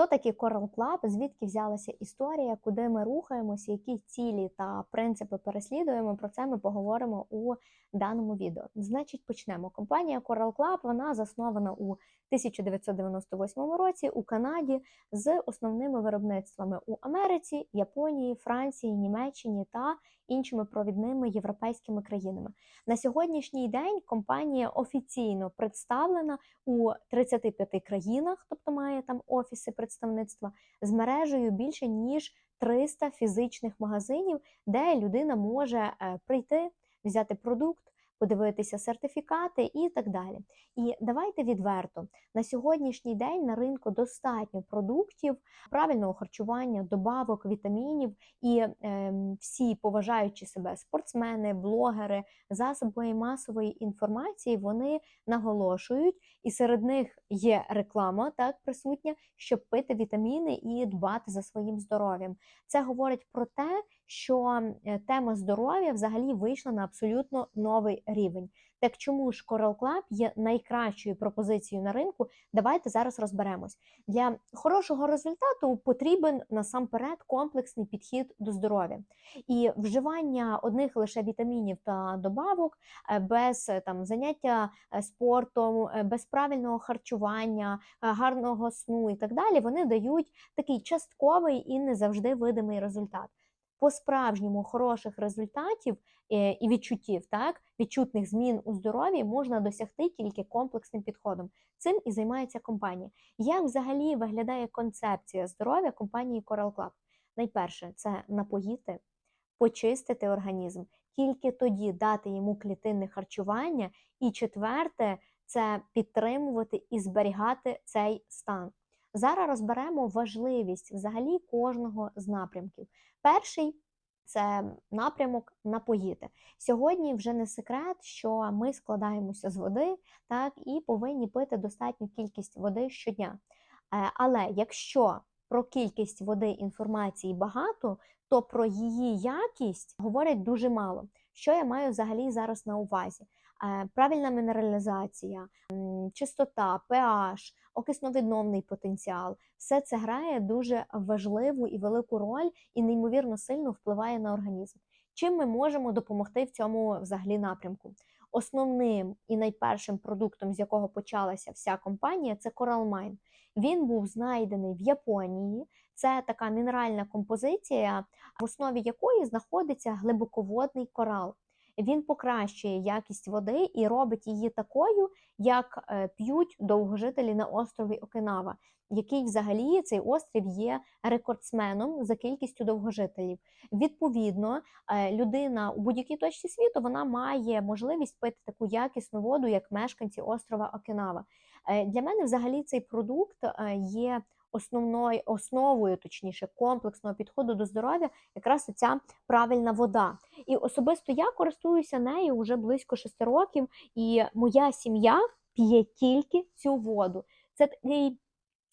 Хто такий Coral Club, звідки взялася історія, куди ми рухаємося, які цілі та принципи переслідуємо? Про це ми поговоримо у даному відео. Значить, почнемо. Компанія Coral Club вона заснована у 1998 році у Канаді з основними виробництвами у Америці, Японії, Франції, Німеччині та іншими провідними європейськими країнами. На сьогоднішній день компанія офіційно представлена у 35 країнах, тобто має там офіси представництва з мережею більше ніж 300 фізичних магазинів, де людина може е, прийти, взяти продукт. Подивитися сертифікати і так далі. І давайте відверто на сьогоднішній день на ринку достатньо продуктів правильного харчування, добавок, вітамінів і е, всі поважаючі себе спортсмени, блогери, засоби масової інформації вони наголошують, і серед них є реклама так присутня, щоб пити вітаміни і дбати за своїм здоров'ям. Це говорить про те, що тема здоров'я взагалі вийшла на абсолютно новий рівень. Так чому ж Coral Club є найкращою пропозицією на ринку? Давайте зараз розберемось. Для хорошого результату потрібен насамперед комплексний підхід до здоров'я. І вживання одних лише вітамінів та добавок без там заняття спортом, без правильного харчування, гарного сну і так далі, вони дають такий частковий і не завжди видимий результат по-справжньому хороших результатів е, і відчуттів, так, відчутних змін у здоров'ї можна досягти тільки комплексним підходом. Цим і займається компанія. Як взагалі виглядає концепція здоров'я компанії Coral Club? Найперше, це напоїти, почистити організм, тільки тоді дати йому клітинне харчування. І четверте, це підтримувати і зберігати цей стан. Зараз розберемо важливість взагалі кожного з напрямків. Перший це напрямок напоїти. Сьогодні вже не секрет, що ми складаємося з води, так і повинні пити достатню кількість води щодня. Е, але якщо про кількість води інформації багато, то про її якість говорять дуже мало. Що я маю взагалі зараз на увазі? Е, правильна мінералізація, чистота, pH, окисновідновний потенціал все це грає дуже важливу і велику роль і неймовірно сильно впливає на організм. Чим ми можемо допомогти в цьому взагалі напрямку? Основним і найпершим продуктом, з якого почалася вся компанія, це Coral Він був знайдений в Японії. Це така мінеральна композиція, в основі якої знаходиться глибоководний корал він покращує якість води і робить її такою, як е, п'ють довгожителі на острові Окинава, який взагалі цей острів є рекордсменом за кількістю довгожителів. Відповідно, е, людина у будь-якій точці світу вона має можливість пити таку якісну воду, як мешканці острова Окинава. Е, для мене взагалі цей продукт є основною основою, точніше, комплексного підходу до здоров'я, якраз ця правильна вода. І особисто я користуюся нею вже близько 6 років, і моя сім'я п'є тільки цю воду. Це такий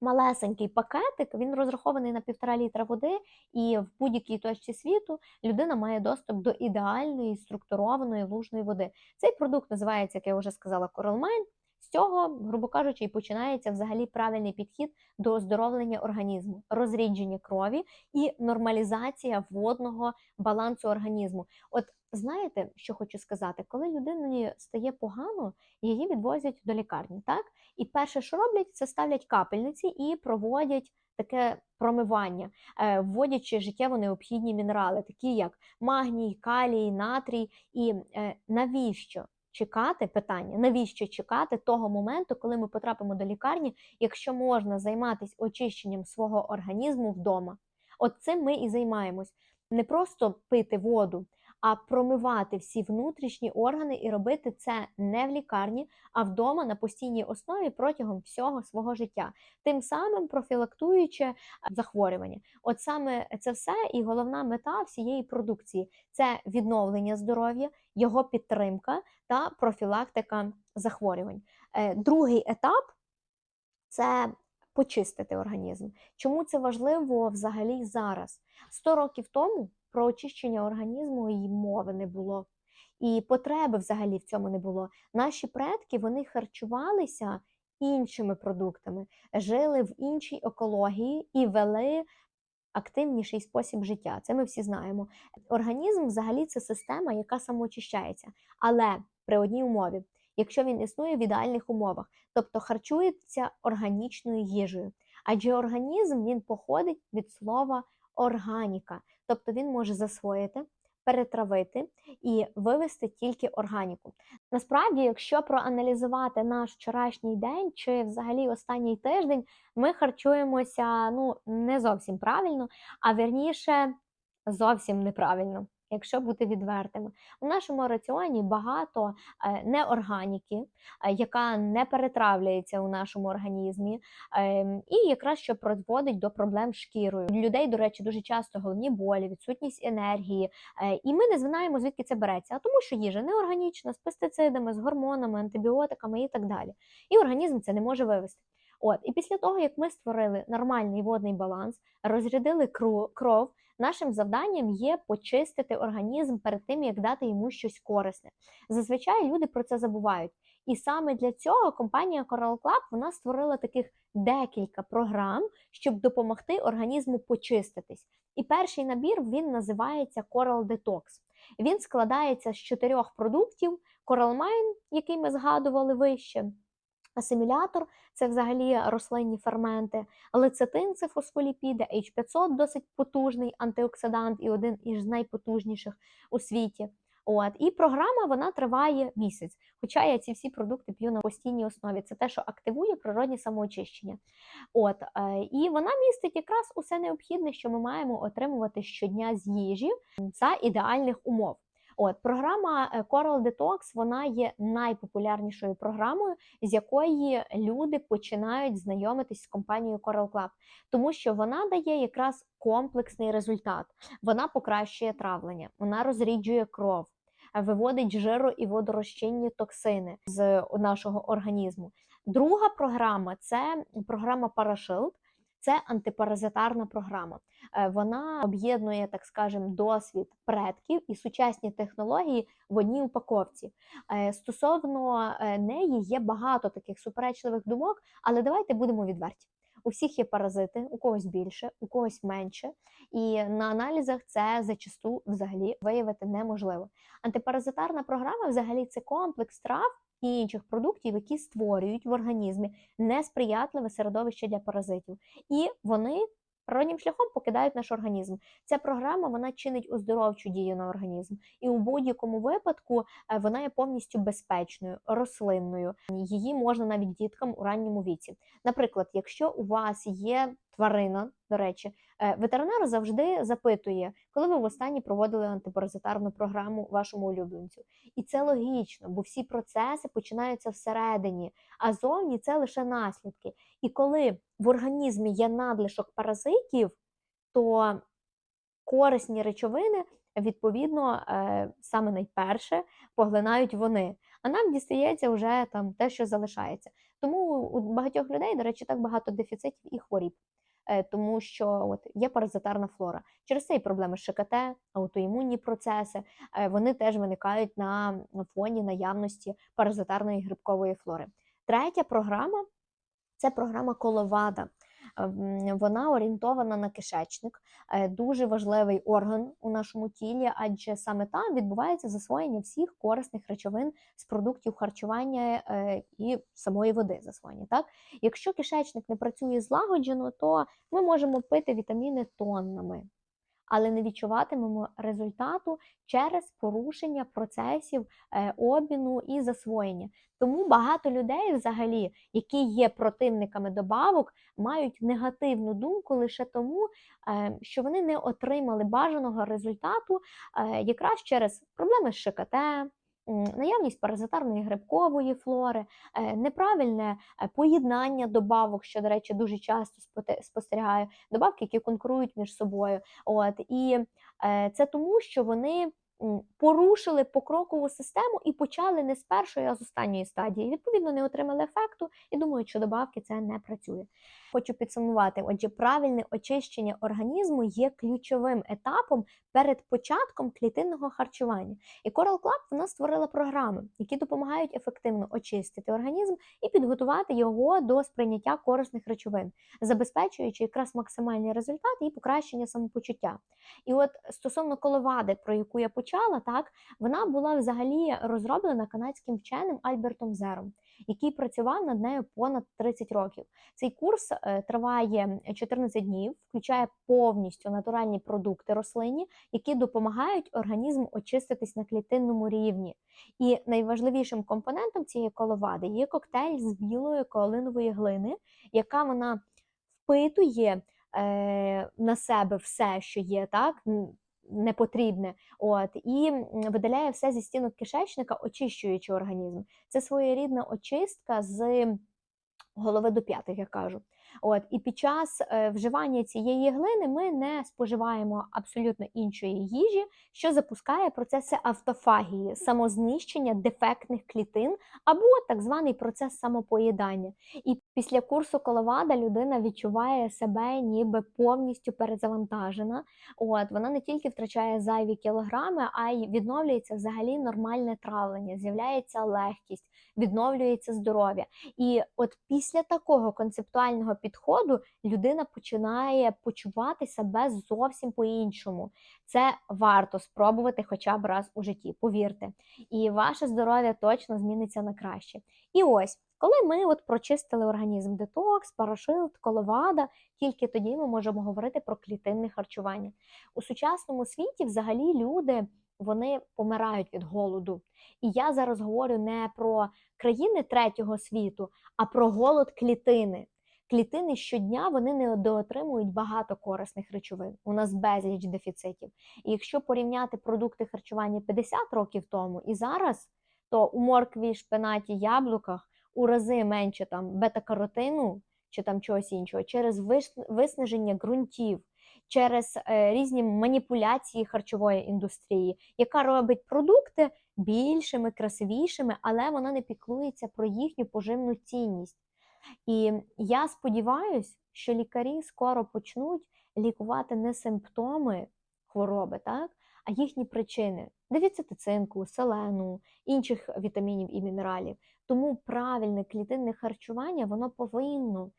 малесенький пакетик, він розрахований на півтора літра води, і в будь-якій точці світу людина має доступ до ідеальної структурованої лужної води. Цей продукт називається, як я вже сказала, Mine. З цього, грубо кажучи, і починається взагалі правильний підхід до оздоровлення організму, розрідження крові і нормалізація водного балансу організму. От знаєте, що хочу сказати, коли людині стає погано, її відвозять до лікарні, так? І перше, що роблять, це ставлять капельниці і проводять. Таке промивання, е, вводячи життєво необхідні мінерали, такі як магній, калій, натрій. І е, навіщо чекати питання, навіщо чекати того моменту, коли ми потрапимо до лікарні, якщо можна займатися очищенням свого організму вдома. От цим ми і займаємось. Не просто пити воду, а промивати всі внутрішні органи і робити це не в лікарні, а вдома на постійній основі протягом всього свого життя, тим самим профілактуючи е, захворювання. От саме це все і головна мета всієї продукції це відновлення здоров'я, його підтримка та профілактика захворювань. Е, другий етап це почистити організм. Чому це важливо взагалі зараз? 100 років тому про очищення організму і мови не було. І потреби взагалі в цьому не було. Наші предки вони харчувалися іншими продуктами, жили в іншій екології і вели активніший спосіб життя. Це ми всі знаємо. Організм взагалі це система, яка самоочищається, але при одній умові, якщо він існує в ідеальних умовах, тобто харчується органічною їжею. Адже організм він походить від слова органіка, тобто він може засвоїти, перетравити і вивести тільки органіку. Насправді, якщо проаналізувати наш вчорашній день чи взагалі останній тиждень, ми харчуємося ну не зовсім правильно, а вірніше зовсім неправильно. Якщо бути відвертими, у нашому раціоні багато е, неорганіки, е, яка не перетравлюється у нашому організмі, ем, і якраз що призводить до проблем з шкірою. Людей, до речі, дуже часто головні болі, відсутність енергії, е, і ми не знаємо, звідки це береться, а тому, що їжа неорганічна, з пестицидами, з гормонами, антибіотиками і так далі. І організм це не може вивести. От, і після того, як ми створили нормальний водний баланс, розрядили кров, нашим завданням є почистити організм перед тим, як дати йому щось корисне. Зазвичай люди про це забувають. І саме для цього компанія Coral Club вона створила таких декілька програм, щоб допомогти організму почиститись. І перший набір він називається Coral Detox. Він складається з чотирьох продуктів: Coral Mine, який ми згадували вище. Асимілятор це взагалі рослинні ферменти, лецитин це фосфоліпіди, H500 досить потужний антиоксидант і один із найпотужніших у світі. От і програма вона триває місяць. Хоча я ці всі продукти п'ю на постійній основі. Це те, що активує природні самоочищення. От е, і вона містить якраз усе необхідне, що ми маємо отримувати щодня з їжі за ідеальних умов. От програма е, Coral Detox вона є найпопулярнішою програмою, з якої люди починають знайомитись з компанією Coral Club, тому що вона дає якраз комплексний результат. Вона покращує травлення, вона розріджує кров. Виводить жиро і водорозчинні токсини з нашого організму. Друга програма це програма Parashield. Це антипаразитарна програма. Е, вона об'єднує, так скажем, досвід предків і сучасні технології в одній упаковці. Е, стосовно е, неї є багато таких суперечливих думок, але давайте будемо відверті. У всіх є паразити, у когось більше, у когось менше, і на аналізах це зачасту взагалі виявити неможливо. Антипаразитарна програма взагалі це комплекс трав і інших продуктів, які створюють в організмі несприятливе середовище для паразитів, і вони природнім шляхом покидають наш організм. Ця програма вона чинить оздоровчу дію на організм, і у будь-якому випадку е, вона є повністю безпечною, рослинною. Її можна навіть діткам у ранньому віці. Наприклад, якщо у вас є тварина, до речі, е, ветеринар завжди запитує, коли ви востаннє проводили антипаразитарну програму вашому улюбленцю. І це логічно, бо всі процеси починаються всередині, а зовні це лише наслідки. І коли в організмі є надлишок паразитів, то корисні речовини, відповідно, е, саме найперше поглинають вони. А нам дістається вже там те, що залишається. Тому у багатьох людей, до речі, так багато дефіцитів і хворіб. Е, тому що от є паразитарна флора. Через це і проблеми з ШКТ, аутоімунні процеси, е, вони теж виникають на фоні наявності паразитарної грибкової флори. Третя програма це програма Коловада. Вона орієнтована на кишечник, е, дуже важливий орган у нашому тілі, адже саме там відбувається засвоєння всіх корисних речовин з продуктів харчування е, і самої води засвоєння. Так? Якщо кишечник не працює злагоджено, то ми можемо пити вітаміни тоннами але не відчуватимемо результату через порушення процесів е, обміну і засвоєння. Тому багато людей, взагалі, які є противниками добавок, мають негативну думку лише тому, е, що вони не отримали бажаного результату е, якраз через проблеми з ШКТ наявність паразитарної грибкової флори, е, неправильне е, поєднання добавок, що, до речі, дуже часто спостерігаю, добавки, які конкурують між собою. От І е, це тому, що вони. Порушили покрокову систему і почали не з першої, а з останньої стадії. Відповідно, не отримали ефекту і думають, що добавки це не працює. Хочу підсумувати. Отже, правильне очищення організму є ключовим етапом перед початком клітинного харчування. І Coral Club вона створила програми, які допомагають ефективно очистити організм і підготувати його до сприйняття корисних речовин, забезпечуючи якраз максимальний результат і покращення самопочуття. І от стосовно коловади, про яку я почала, так вона була взагалі розроблена канадським вченим Альбертом Зером, який працював над нею понад 30 років. Цей курс е, триває 14 днів, включає повністю натуральні продукти рослинні, які допомагають організму очиститись на клітинному рівні. І найважливішим компонентом цієї коловади є коктейль з білої коалинової глини, яка вона впитує е, на себе все, що є, так непотрібне, от і видаляє все зі стінок кишечника, очищуючи організм. Це своєрідна очистка з голови до п'ятих, я кажу. От і під час е, вживання цієї глини ми не споживаємо абсолютно іншої їжі, що запускає процеси автофагії, самознищення дефектних клітин або так званий процес самопоїдання. І після курсу коловада людина відчуває себе ніби повністю перезавантажена. От вона не тільки втрачає зайві кілограми, а й відновлюється взагалі нормальне травлення, з'являється легкість, відновлюється здоров'я. І от після такого концептуального підходу людина починає почувати себе зовсім по-іншому. Це варто спробувати хоча б раз у житті, повірте. І ваше здоров'я точно зміниться на краще. І ось. Коли ми от прочистили організм детокс, парашилд, коловада, тільки тоді ми можемо говорити про клітинне харчування. У сучасному світі взагалі люди вони помирають від голоду. І я зараз говорю не про країни третього світу, а про голод клітини. Клітини щодня вони не доотримують багато корисних речовин. У нас безліч дефіцитів. І якщо порівняти продукти харчування 50 років тому і зараз, то у моркві, шпинаті, яблуках у рази менше там бета-каротину чи там чогось іншого через виснаження ґрунтів, через е, різні маніпуляції харчової індустрії, яка робить продукти більшими, красивішими, але вона не піклується про їхню поживну цінність. І я сподіваюся, що лікарі скоро почнуть лікувати не симптоми хвороби, так, а їхні причини дефіцити цинку, селену, інших вітамінів і мінералів. Тому правильне клітинне харчування воно повинно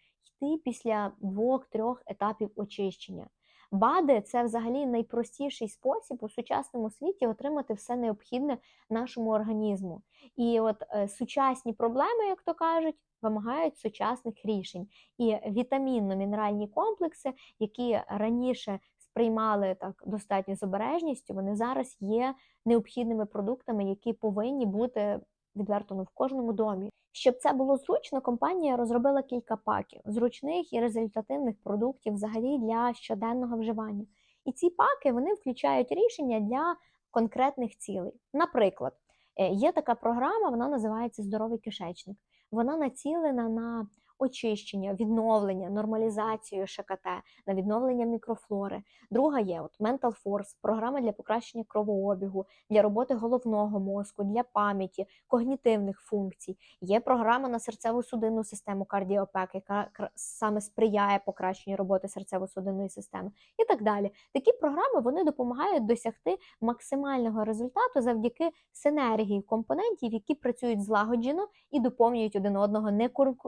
йти після двох-трьох етапів очищення. БАДи це взагалі найпростіший спосіб у сучасному світі отримати все необхідне нашому організму. І от е, сучасні проблеми, як то кажуть, вимагають сучасних рішень. І вітамінно-мінеральні комплекси, які раніше сприймали так достатньо з обережністю, вони зараз є необхідними продуктами, які повинні бути відверто в кожному домі. Щоб це було зручно, компанія розробила кілька паків зручних і результативних продуктів взагалі для щоденного вживання. І ці паки вони включають рішення для конкретних цілей. Наприклад, е, є така програма, вона називається Здоровий кишечник. Вона націлена на очищення, відновлення, нормалізацію ШКТ, на відновлення мікрофлори. Друга є от Mental Force, програма для покращення кровообігу, для роботи головного мозку, для пам'яті, когнітивних функцій. Є програма на серцево-судинну систему кардіопек, яка саме сприяє покращенню роботи серцево-судинної системи, і так далі. Такі програми вони допомагають досягти максимального результату завдяки синергії компонентів, які працюють злагоджено і доповнюють один одного,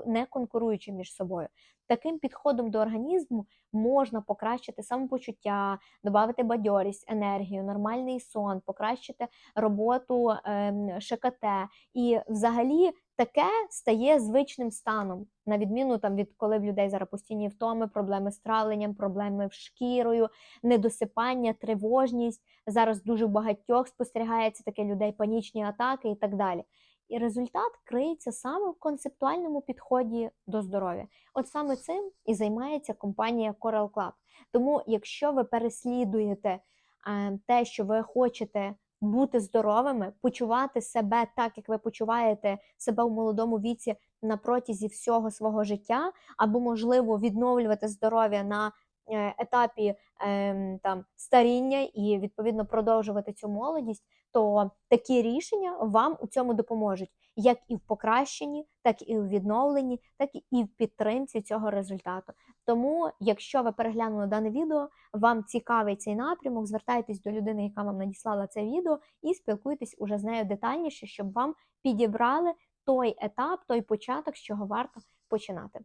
не конкурують конкуруючи між собою. Таким підходом до організму можна покращити самопочуття, додати бадьорість, енергію, нормальний сон, покращити роботу е, ШКТ. І взагалі таке стає звичним станом, на відміну там від коли в людей зараз постійні втоми, проблеми з травленням, проблеми з шкірою, недосипання, тривожність. Зараз дуже багатьох спостерігається таке людей, панічні атаки і так далі. І результат криється саме в концептуальному підході до здоров'я. От саме цим і займається компанія Coral Club. Тому, якщо ви переслідуєте е, те, що ви хочете бути здоровими, почувати себе так, як ви почуваєте себе у молодому віці на протязі всього свого життя, або, можливо, відновлювати здоров'я на етапі ем, там старіння і відповідно продовжувати цю молодість, то такі рішення вам у цьому допоможуть як і в покращенні, так і в відновленні, так і в підтримці цього результату. Тому, якщо ви переглянули дане відео, вам цікавий цей напрямок, звертайтесь до людини, яка вам надіслала це відео, і спілкуйтесь уже з нею детальніше, щоб вам підібрали той етап, той початок, з чого варто починати.